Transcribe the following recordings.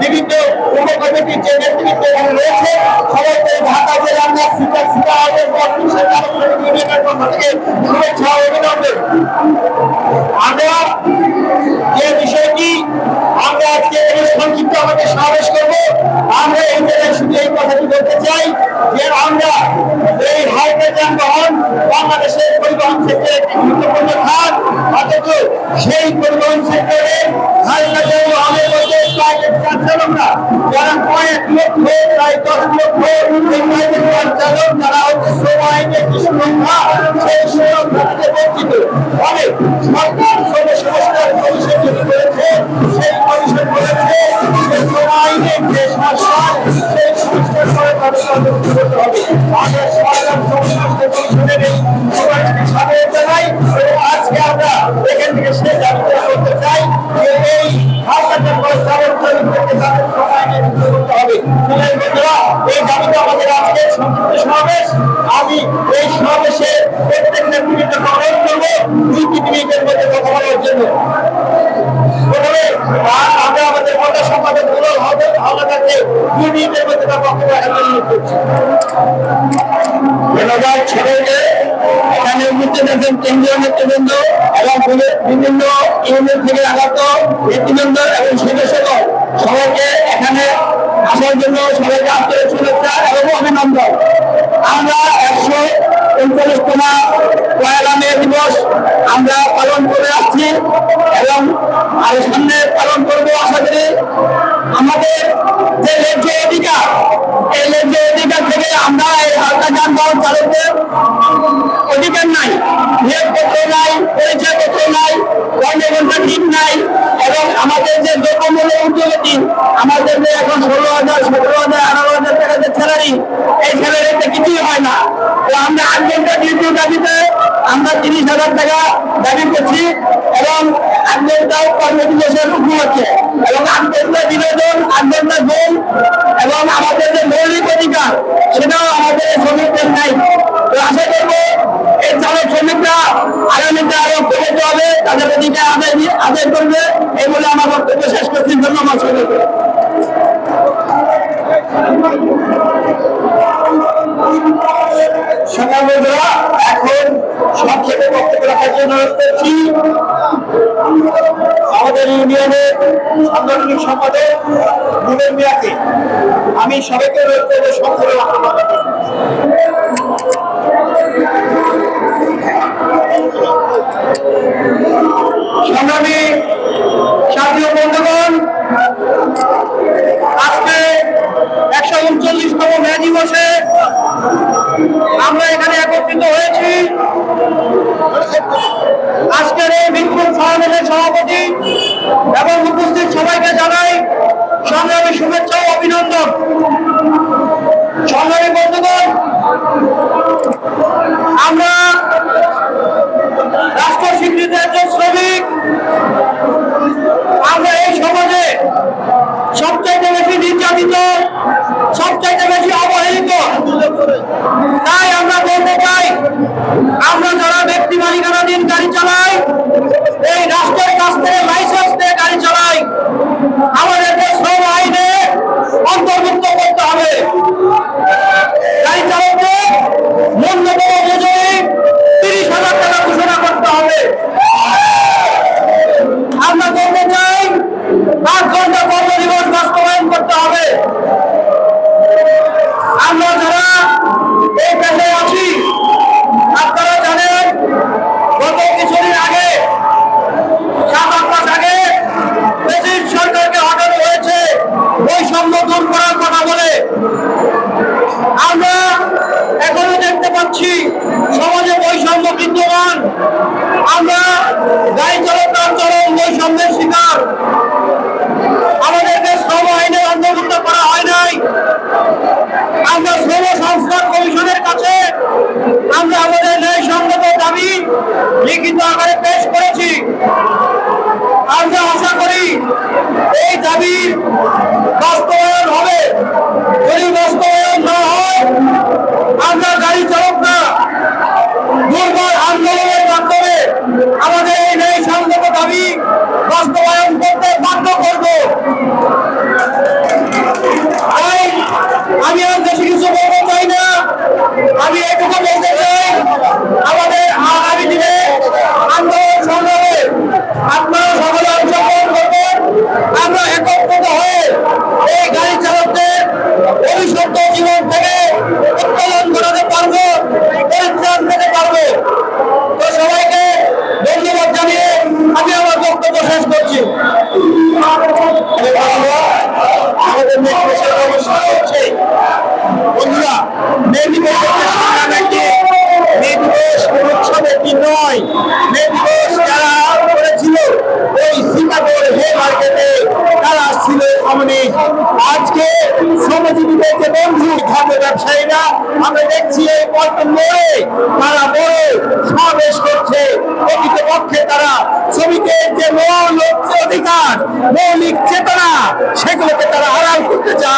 বিভিন্ন উপকমিটির যে নেতৃত্ব আমরা যে বিষয়টি আমরা আজকে সংক্ষিপ্ত আমাদের সমাবেশ করব, আমরা এই জায়গায় শুধু এই বলতে চাই যে আমরা এই হাইওয়ে যানবাহন বাংলাদেশের পরিবহন সেক্টরের একটি গুরুত্বপূর্ণ খাত। অথচ সেই পরিবহন সেক্টরে হাইওয়ে আমাদের মধ্যে প্রায় দশ লক্ষ চালক তারা হচ্ছে শ্রম যে সুরক্ষা সেই সুরক্ষা থেকে বঞ্চিত। অনেক সরকার শ্রম সংস্কার কমিশন যেটি করেছে, সেই কমিশন বলেছে যে শ্রম আইনের যে সংস্কার সেই সংস্কার করে তাদের অন্তর্ভুক্ত করতে হবে। আমরা সরকার শ্রম সংস্কার কমিশনের এই সুপারিশটি সামনে জানাই এবং আজকে আমরা এখান থেকে সে দাবিটা করতে চাই যে এই হাসপাতাল চালক তাদের আইনে যুক্ত করতে হবে। সমাবেশে প্রত্যেক নেতৃত্বকে অনুরোধ করব দুই তিন মধ্যে কথা জন্য। সবাইকে। এখানে কেন্দ্রীয় নেতৃবৃন্দ এবং বিভিন্ন- ইউনিট থেকে আগত এবং সদস্যগণ। সবাইকে এখানে আসার জন্য সবাইকে আন্তরিক শুভেচ্ছা এবং অভিনন্দন। আমরা উনচল্লিশতম পয়লা মে দিবস আমরা পালন করে আসছি এবং আরও সামনে পালন করব আশা করি। আমাদের যে ন্যায্য অধিকার, এই ন্যায্য অধিকার থেকে আমরা এই হালকা যানবাহন চালকদের অধিকার নাই, নিয়োগপত্র নাই, পরিচয়পত্র নাই কর্মঘণ্টা ঠিক নাই এবং আমাদের যে দ্রব্যমূল্য ঊর্ধ্বগতি আমাদের যে এখন ষোলো হাজার, সতেরো হাজার, আঠারো হাজার টাকা যে স্যালারি এই স্যালারিতে কিছুই হয় না। তো আমরা আট ঘণ্টা ডিউটির দাবিতে আমরা তিরিশ হাজার টাকা দাবি করছি এবং আট ঘণ্টা কর্মদিবসের উপলক্ষে এবং আট ঘণ্টা বিনোদন আট ঘণ্টা ঘুম এবং আমাদের যে মৌলিক অধিকার, সেটাও আমাদের শ্রমিকদের নাই। তো আশা করব এই চালক শ্রমিকরা আগামীতে আরও প্রকৃত হবে, তাদের অধিকার আদায় দিয়ে- আদায় করবে। এই বলে আমার বক্তব্য শেষ করছি। ধন্যবাদ সবাইকে ইউনিয়নের সাংগঠনিক সম্পাদক মিয়াকে আমি সবাইকে অনুরোধ করব সংক্ষেপে সংগ্রামী সাথী ও বন্ধুগণ, আজকে একশো উনচল্লিশতম মে দিবসে আমরা এখানে একত্রিত হয়েছি। আজকের এই বিক্ষোভ সমাবেশের সভাপতি এবং উপস্থিত সবাইকে জানাই সংগ্রামী শুভেচ্ছা ও অভিনন্দন। সংগ্রামী বন্ধুগণ, আমরা রাষ্ট্র স্বীকৃত একজন শ্রমিক। আমরা এই সমাজে সবচাইতে বেশি নির্যাতিত, সবচাইতে বেশি অবহেলিত তাই আমরা বলতে চাই আমরা যারা ব্যক্তি মালিকানাধীন গাড়ি চালাই এই রাষ্ট্রের কাছ থেকে লাইসেন্স দিয়ে গাড়ি চালাই আমাদেরকে শ্রম আইনে অন্তর্ভুক্ত করতে হবে গাড়ি চালকদের ন্যূনতম মজুরি তিরিশ হাজার টাকা ঘোষণা করতে হবে আমরা বলতে চাই আট ঘণ্টা কর্মদিবস বাস্তবায়ন করতে হবে আমরা যারা এই পেশায় আছি আপনারা জানেন গত কিছুদিন আগে সাত আট মাস আগে প্রেসিডেন্ট সরকারকে হটানো হয়েছে বৈষম্য দূর করার কথা বলে আমরা এখনও দেখতে পাচ্ছি সমাজে বৈষম্য বিদ্যমান আমরা গাড়ি চালকরা চরম বৈষম্যের শিকার আমাদেরকে শ্রম আইনে অন্তর্ভুক্ত করা হয় নাই আমরা শ্রম সংস্কার কমিশনের কাছে আমরা আমাদের ন্যায়সঙ্গত দাবি লিখিত আকারে পেশ করেছি আমরা আশা করি এই দাবি বাস্তবায়ন হবে। যদি বাস্তবায়ন না হয়, আমরা গাড়ি চালকরা দুর্বল আন্দোলনের মাধ্যমে আমাদের এই ন্যায়সঙ্গত দাবি বাস্তবায়ন করতে বাধ্য করব কমিউনিস্ট আজকে শ্রমজীবীদের যে বন্ধু ধর্ম ব্যবসায়ীরা আমরা দেখছি এই পল্টন মোড়ে তারা বড় সমাবেশ করছে প্রকৃতপক্ষে তারা শ্রমিকের যে মৌল অধিকার মৌলিক চেতনা সেগুলোকে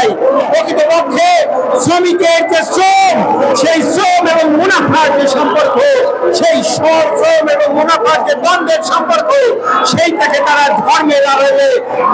চায় প্রকৃতপক্ষে শ্রমিকের যে শ্রম, সেই শ্রম এবং মুনাফার যে সম্পর্ক, সেই শ্রম এবং মুনাফার যে দ্বন্দ্বের সম্পর্ক, সেইটাকে তারা ধর্মের আড়ালে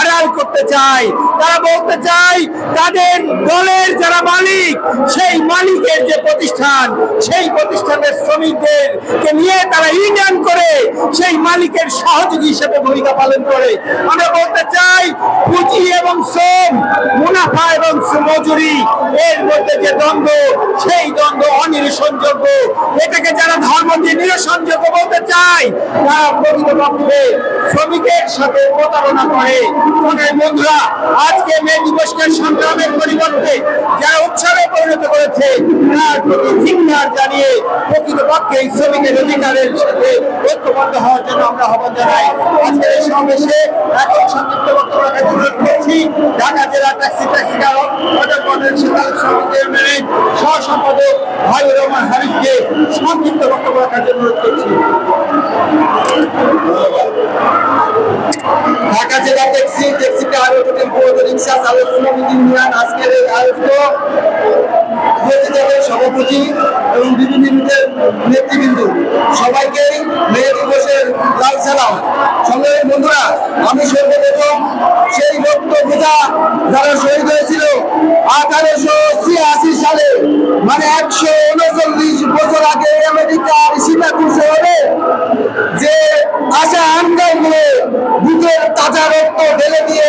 আড়াল করতে চায়। তারা বলতে চায়, তাদের দলের যারা মালিক, সেই মালিকের যে প্রতিষ্ঠান, সেই প্রতিষ্ঠানের শ্রমিকদেরকে নিয়ে তারা ইউনিয়ন করে, সেই মালিকের সহযোগী হিসেবে ভূমিকা পালন করে। আমরা বলতে চাই, পুঁজি এবং শ্রম, মুনাফা এবং মজুরি এর মধ্যে যে দ্বন্দ্ব, সেই দ্বন্দ্ব অনিরসনযোগ্য। এটাকে যারা ধর্ম দিয়ে নিরসনযোগ্য বলতে চায়, তারা প্রকৃতপক্ষে শ্রমিকের সাথে প্রতারণা করে। মনে বন্ধুরা, আজকে মে দিবসকে সংগ্রামের পরিবর্তে যারা উৎসবে পরিণত করেছে তার জানিয়ে প্রকৃতপক্ষে শ্রমিকের অধিকারের সাথে ঐক্যবদ্ধ হওয়ার জন্য আমরা আহ্বান জানাই। সমাবেশে এখন সংযুক্ত বক্তব্য রাখার ঢাকা জেলা ট্যাক্সি ট্যাক্সি চালক মেনে সহ সম্পাদক হাবিবুর রহমান হাবিবকে সংক্ষিপ্ত বক্তব্য রাখার জন্য অনুরোধ করছি। ঢাকা জেলা ট্যাক্সি ট্যাক্সিতে আয়োজিত টেম্পো রিক্সা চালক শ্রমিক ইউনিয়ন আজকের আয়োজিত সভাপতি এবং বিভিন্ন নেতৃবৃন্দ, সবাইকে মেয়ে দিবসের লাল সালাম। আমি সর্বপ্রথম সেই রক্ত বোঝা যারা শহীদ হয়েছিল, আঠারোশো ছিয়াশি সালে মানে একশো উনচল্লিশ বছর আগে আমেরিকার সীতাকুর শহরে যে আশা আন্দোলন বুকের তাজা রক্ত ঢেলে দিয়ে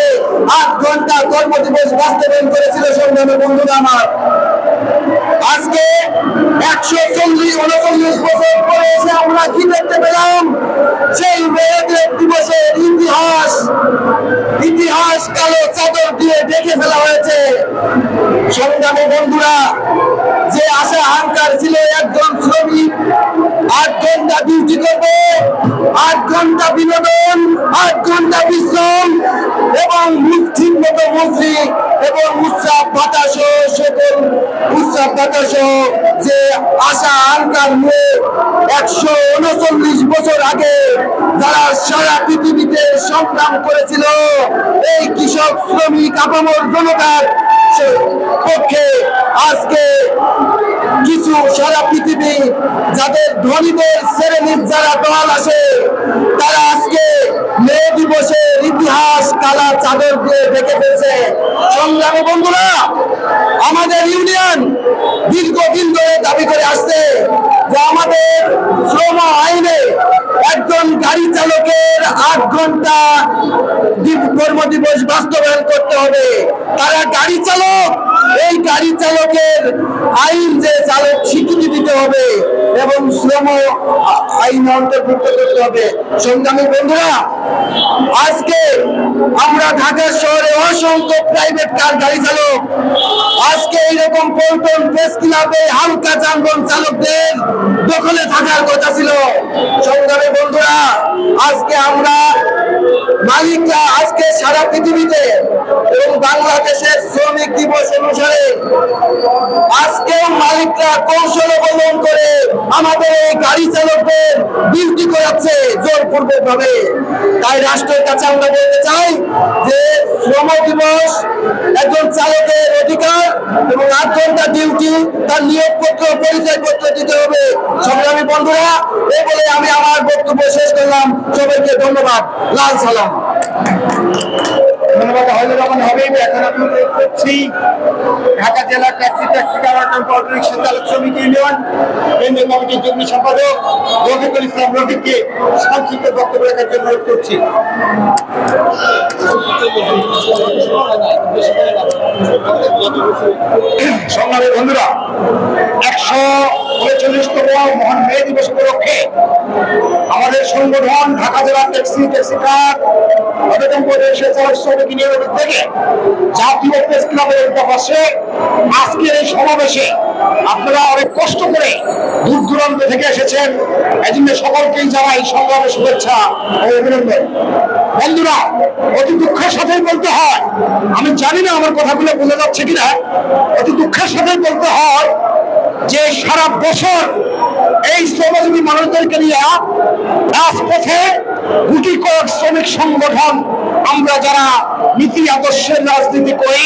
আট ঘণ্টা কর্মদিবস বাস্তবায়ন করেছিল সংগ্রামের বন্ধুরা আমার। আজকে একশো চল্লিশ, উনচল্লিশ বছর পরে এসে আমরা কি দেখতে পেলাম? সেই মেয়েদের বন্ধুরা, যে আশা হাঙ্কার ছিল একজন শ্রমিক আট ঘণ্টা ডিউটি করবে আট ঘণ্টা বিনোদন আট ঘণ্টা বিশ্রাম, এবং ঠিক মতো মন্ত্রী এবং উৎসব ভাতা সহ সকল উৎসব ভাতা সহ যে আশা আনকার নিয়ে একশো উনচল্লিশ বছর আগে যারা সারা পৃথিবীতে সংগ্রাম করেছিল, এই কৃষক শ্রমিক আপামর জনতার পক্ষে আজকে কিছু সারা পৃথিবী যাদের ধনীদের শ্রেণির যারা দল আছে, তারা আজকে মে দিবসের ইতিহাস, কালা চাদর দিয়ে ঢেকে ফেলছে। সংগ্রামী বন্ধুরা, আমাদের ইউনিয়ন দীর্ঘদিন ধরে দাবি করে আসছে যে আমাদের শ্রম আইনে একজন গাড়ি চালকের আট ঘণ্টা দিব- কর্মদিবস বাস্তবায়ন করতে হবে। তারা গাড়ি চালক। এই গাড়ি চালকের আইন যে চালক, স্বীকৃতি দিতে হবে এবং শ্রম আইন অন্তর্ভুক্ত করতে হবে। সংগ্রামী বন্ধুরা, আজকে আমরা ঢাকা শহরে অসংখ্য প্রাইভেট কার গাড়ি চালক। আজকে এইরকম পল্টন প্রেস ক্লাবে হালকা যানবাহন চালকদের দখলে থাকার কথা ছিল। সংগ্রামী বন্ধুরা আজকে আমরা মালিকরা আজকে সারা পৃথিবীতে এবং বাংলাদেশের শ্রমিক দিবস অনুসারে আজকেও মালিকরা কৌশল অবলম্বন করে আমাদের এই গাড়ি চালকদের ডিউটি করাচ্ছে জোরপূর্বক ভাবে তাই রাষ্ট্রের কাছে আমরা বলতে চাই যে শ্রম দিবস একজন চালকের অধিকার এবং আট ঘণ্টা ডিউটি তার নিয়োগপত্র পরিচয়পত্র দিতে হবে। সংগ্রামী বন্ধুরা এই বলে আমি আমার বক্তব্য শেষ করলাম। সবাইকে ধন্যবাদ। লাল সালাম। Thank you. ধন্যবাদ। হলে যখন হবে এখন আমি করছি ঢাকা জেলা ট্যাক্সি ট্যাক্সি কারণ অটো রিক্সা চালক শ্রমিক ইউনিয়ন। কেন্দ্রীয় কমিটির সংক্ষিপ্ত বক্তব্য রাখার জন্য করছি। সংগ্রামী বন্ধুরা, একশো উনচল্লিশতম মহান মে দিবস উপলক্ষে আমাদের সংগঠন ঢাকা জেলা ট্যাক্সি ট্যাক্সি কার করে এসে চালক সমাবেশে আপনারা অনেক কষ্ট করে দূর দূরান্ত থেকে এসেছেন। এই শুভেচ্ছা বন্ধুরা, অতি দুঃখের সাথেই বলতে হয়, আমি জানি না আমার কথাগুলো বোঝা যাচ্ছে কিনা, অতি দুঃখের সাথেই বলতে হয় যে সারা বছর এই শ্রমজীবী মানুষদেরকে নিয়ে রাজপথে গুটি কয়েক শ্রমিক সংগঠন আমরা যারা নীতি আদর্শের রাজনীতি করি,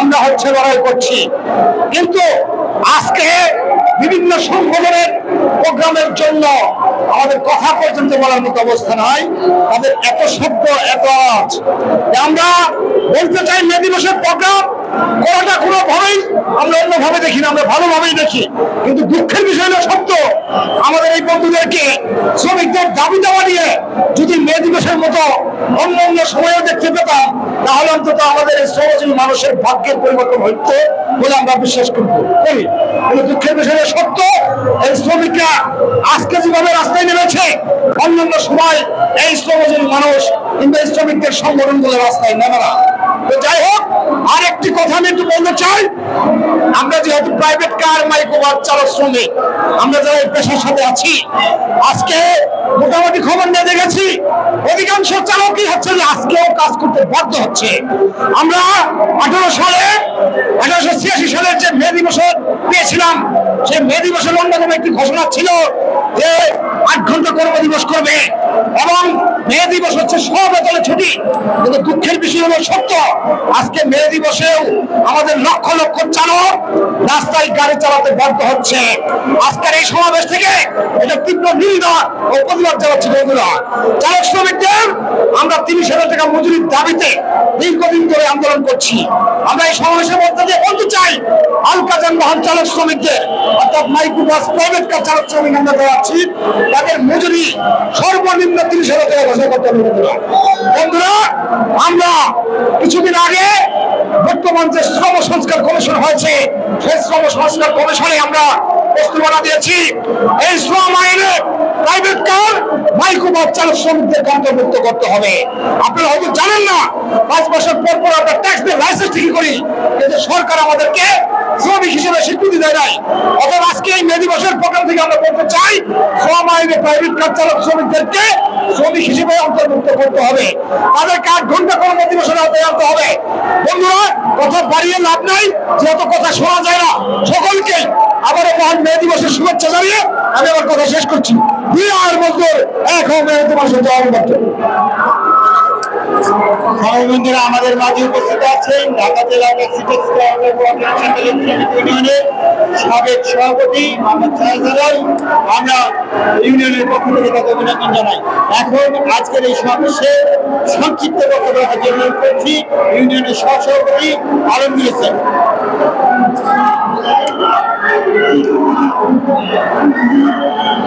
আমরা হচ্ছে লড়াই করছি। কিন্তু আজকে বিভিন্ন সংগঠনের প্রোগ্রামের জন্য আমাদের কথা পর্যন্ত বলার মতো অবস্থা নয়, তাদের এত শব্দ, এত আওয়াজ। আমরা বলতে চাই মে দিবসের প্রোগ্রাম করাটা কোনোভাবেই আমরা অন্যভাবে দেখি না, আমরা ভালোভাবেই দেখি। কিন্তু দুঃখের বিষয় হলো সত্য, আমাদের এই বন্ধুদেরকে শ্রমিকদের দাবি দেওয়া নিয়ে মে দিবসের মতো অন্য অন্য সময়েও দেখতে পেতাম। তাহলে অন্তত আমাদের এই শ্রমজীবী মানুষের ভাগ্যের পরিবর্তন হইতো বলে আমরা বিশ্বাস করব। করি দুঃখের বিষয় সত্য, এই শ্রমিকরা আজকে যেভাবে রাস্তায় নেমেছে, অন্যান্য সময় এই শ্রমজীবী মানুষ এই শ্রমিকদের সংগঠনগুলো রাস্তায় নেমে না। তো যাই হোক আর একটি কথা আমি একটু বলতে চাই। আমরা যেহেতু প্রাইভেট কার মাইক্রোবাস চালক শ্রমিক, আমরা যারা এই পেশার সাথে আছি, আজকে মোটামুটি খবর নিয়ে দেখেছি। অধিকাংশ চালকই হচ্ছে যে আজকেও কাজ করতে বাধ্য হচ্ছে। আমরা আঠারো সালে, আঠারোশো ছিয়াশি সালের যে মে দিবস পেয়েছিলাম, সেই মে দিবসের অন্যতম একটি ঘোষণা ছিল যে আট ঘণ্টা কর্মদিবস করবে। এবং মে দিবস হচ্ছে সবেতনে ছুটি। কিন্তু দুঃখের বিষয় হলো সত্য, আজকে মে দিবসেও আমাদের লক্ষ লক্ষ চালক রাস্তায় গাড়ি চালাতে বাধ্য হচ্ছে। আজকের এই সমাবেশ থেকে এটা তীব্র নিন্দা ও প্রতিবাদ জানাচ্ছি বন্ধুরা। চালক শ্রমিকদের আমরা তিরিশ হাজার টাকা মজুরির দাবিতে দীর্ঘদিন ধরে আন্দোলন করছি। আমরা এই সমাবেশের মধ্যে দিয়ে বলতে চাই হালকা যানবাহন চালক শ্রমিকদের, অর্থাৎ মাইক্রো বাস প্রাইভেট কার চালক শ্রমিক আমরা দেওয়া তাদের মজুরি সর্বনিম্ন টাকা করতে আমরা কিছুদিন আগে বর্তমান যে শ্রম সংস্কার হয়েছে, সেই শ্রম সংস্কার আমরা দিয়েছি। এই শ্রম আইনে কার মাইক্রোবাস চালক শ্রমিকদের অন্তর্ভুক্ত করতে হবে। আপনারা হয়তো জানেন না, পাঁচ বছর পর পর আমরা ট্যাক্স দিয়ে লাইসেন্স করি, কিন্তু সরকার আমাদেরকে শ্রমিক হিসেবে স্বীকৃতি দেয় নাই। আজকে এই মে দিবসের থেকে আমরা চাই শ্রম আইনে প্রাইভেট কার চালক শ্রমিকদেরকে শ্রমিক হিসেবে অন্তর্ভুক্ত করতে হবে। ঘণ্টা কর্ম দিবসের আওতায় আনতে হবে। বন্ধুরা, কথা বাড়িয়ে লাভ নাই, যেহেতু কথা শোনা যায় না, সকলকে আবারও মহান মে দিবসের শুভেচ্ছা জানিয়ে আমি আমার কথা শেষ করছি। দুই আর মজদুর এক হোক মে দিবসের জবাব বন্ধুরা, আমাদের মাঝে উপস্থিত আছেন ঢাকা জেলা কোঅর্ডিনেশন ইউনিয়নের সাবেক সভাপতি মোহাম্মদ আমরা ইউনিয়নের পক্ষ থেকে তাকে অভিনন্দন জানাই। এখন আজকের এই সমাবেশে সংক্ষিপ্ত বক্তব্য রাখার জন্য করছি ইউনিয়নের সহসভাপতি আলমগীর হোসেন।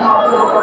ঢাকা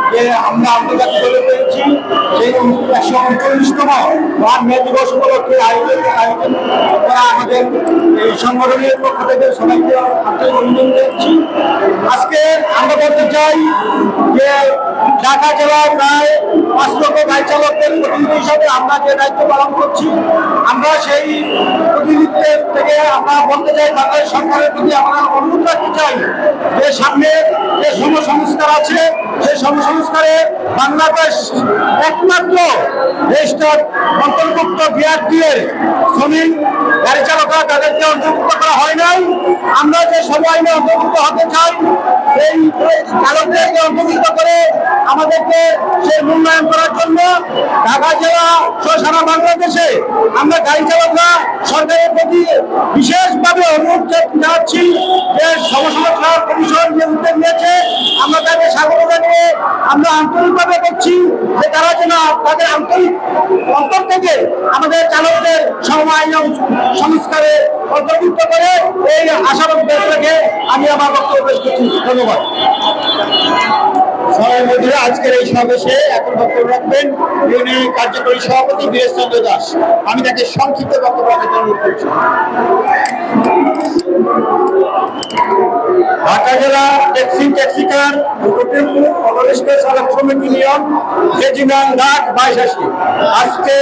যে আমরা আন্তর্জাতিকভাবে পেয়েছি সেই একশো উনচল্লিশতম মহান মে দিবস উপলক্ষে আয়োজন আয়োজন করা আমাদের এই সংগঠনের পক্ষ থেকে সবাইকে আন্তরিক অভিনন্দন আজকে আমরা বলতে চাই যে ঢাকা জেলার প্রায় পাঁচ লক্ষ গাড়ি চালকদের প্রতিনিধি হিসাবে আমরা যে দায়িত্ব পালন করছি, আমরা সেই প্রতিনিধিত্বের থেকে আমরা বলতে চাই বাংলাদেশ সরকারের প্রতি আমরা অনুরোধ রাখতে চাই যে সামনে যে সমসংস্কার আছে, সেই সমসংস্কারে বাংলাদেশ একমাত্র দেশটার অন্তর্ভুক্ত বিআরটিএর শ্রমিক, গাড়ি চালকরা তাদেরকে অন্তর্ভুক্ত করা হয় নাই। আমরা যে সব আইনে অন্তর্ভুক্ত হতে চাই, সেই চালকদেরকে অন্তর্ভুক্ত করে আমাদেরকে সেই মূল্যায়ন করার জন্য ঢাকা জেলা সারা বাংলাদেশে আমরা গাড়ি চালকরা সরকারের প্রতি বিশেষভাবে অনুরোধ জানাচ্ছি যে সমসংস্কার কমিশন যে উদ্যোগ নিয়েছে, আমরা তাকে স্বাগত জানিয়ে আমরা আন্তরিকভাবে করছি যে তারা যেন তাদের আন্তরিক অন্তর থেকে আমাদের চালকদের সময় এবং সংস্কারে অন্তর্ভুক্ত করে, এই আশাবাদ রেখে আমি আমার বক্তব্য পেশ করছি। ধন্যবাদ। আজকের এই সমাবেশে এখন বক্তব্য রাখবেন ইউনিয়ন কার্যকরী সভাপতি বীরেশ চন্দ্র দাস। আমি তাকে সংক্ষিপ্ত বক্তব্য রাখার অনুরোধ করছি। ঢাকা জেলা ট্যাক্সি ট্যাক্সিকার সমিতি নিয়ম যে রেজিমেন্ট ডাক বাইশ আজকে